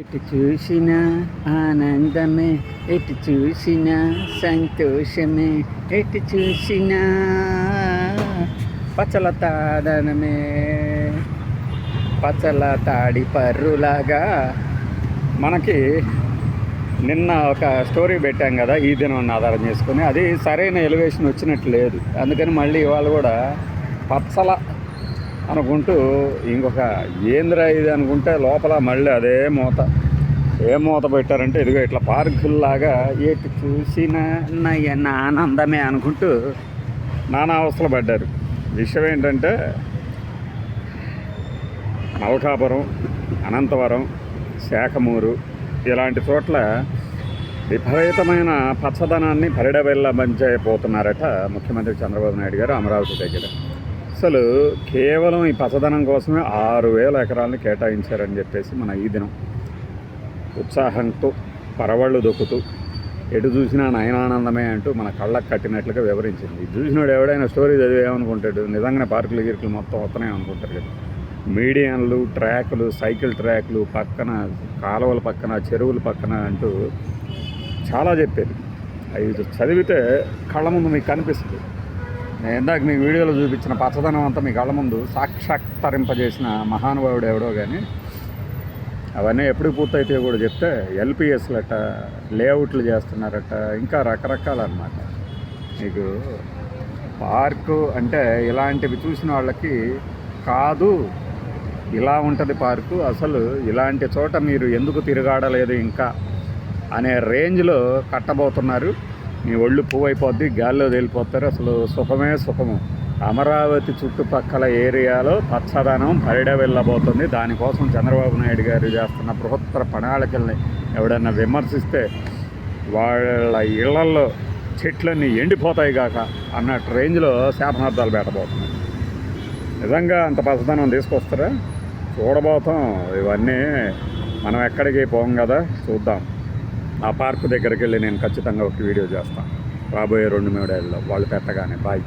ఎటు చూసిన ఆనందమే ఎటు చూసిన సంతోషమే ఎటు చూసిన పచ్చల తాడనమే పచ్చల తాడి పర్రులాగా మనకి నిన్న ఒక స్టోరీ పెట్టాం కదా ఈ దినం ఆధారం చేసుకుని. అది సరైన ఎలివేషన్ వచ్చినట్టు లేదు. అందుకని మళ్ళీ ఇవాళ కూడా పచ్చల అనుకుంటూ ఇంకొక ఏంద్రా ఇది అనుకుంటే లోపల మళ్ళీ అదే మూత. ఏ మూత పెట్టారంటే ఇదిగో ఇట్లా పార్కుల్లాగా ఎటు చూసిన నయన ఆనందమే అనుకుంటూ నానా అవస్థలు పడ్డారు. విషయం ఏంటంటే నవకాపురం అనంతవరం శాఖమూరు ఇలాంటి చోట్ల విపరీతమైన పచ్చదనాన్ని పరిడబెల్ల మంచి అయిపోతున్నారట ముఖ్యమంత్రి చంద్రబాబు నాయుడు గారు అమరావతి దగ్గర. అసలు కేవలం ఈ పచ్చదనం కోసమే ఆరు వేల ఎకరాలను కేటాయించారని చెప్పేసి మన ఈ దినం ఉత్సాహంతో పరవళ్ళు దొక్కుతూ ఎటు చూసినా నయనానందమే అంటూ మన కళ్ళకు కట్టినట్లుగా వివరించింది. ఇది చూసినాడు ఎవడైనా స్టోరీ చదివేమనుకుంటాడు నిజంగానే పార్కులు గిరికలు మొత్తం వస్తున్నాయి అనుకుంటారు కదా. మీడియన్లు ట్రాకులు సైకిల్ ట్రాక్లు పక్కన కాలువల పక్కన చెరువుల పక్కన అంటూ చాలా చెప్పేది. అవి చదివితే కళ్ళ ముందు మీకు కనిపిస్తుంది. ఇందాక మీ వీడియోలో చూపించిన పచ్చదనం అంతా మీ కళ్ళ ముందు సాక్షాత్కరింపజేసిన మహానుభావుడు ఎవడో కానీ అవన్నీ ఎప్పుడు పూర్తయితే కూడా చెప్తే ఎల్పిఎస్లట లేఅవుట్లు చేస్తున్నారట ఇంకా రకరకాల అన్నమాట మీకు పార్కు అంటే ఇలాంటివి చూసిన వాళ్ళకి కాదు ఇలా ఉంటుంది పార్కు అసలు ఇలాంటి చోట మీరు ఎందుకు తిరగాడలేదు ఇంకా అనే రేంజ్లో కట్టబోతున్నారు. మీ ఒళ్ళు పువ్వు అయిపోద్ది గాల్లో తేలిపోతారు. అసలు సుఖమే సుఖము. అమరావతి చుట్టుపక్కల ఏరియాలో పచ్చదనం పరిడ వెళ్ళబోతుంది. దానికోసం చంద్రబాబు నాయుడు గారు చేస్తున్న బృహత్తర ప్రణాళికల్ని ఎవడన్నా విమర్శిస్తే వాళ్ళ ఇళ్ళల్లో చెట్లన్నీ ఎండిపోతాయి కాక అన్న రేంజ్లో శాపనార్థాలు పెట్టబోతున్నాయి. నిజంగా అంత పచ్చదనం తీసుకొస్తారా? చూడబోతాం. ఇవన్నీ మనం ఎక్కడికి పోం కదా? చూద్దాం. ఆ పార్క్ దగ్గరికి వెళ్ళి నేను ఖచ్చితంగా ఒక వీడియో చేస్తాను. రాబోయే రెండు మూడేళ్ళలో. వాళ్ళు పెట్టగానే. బాయ్.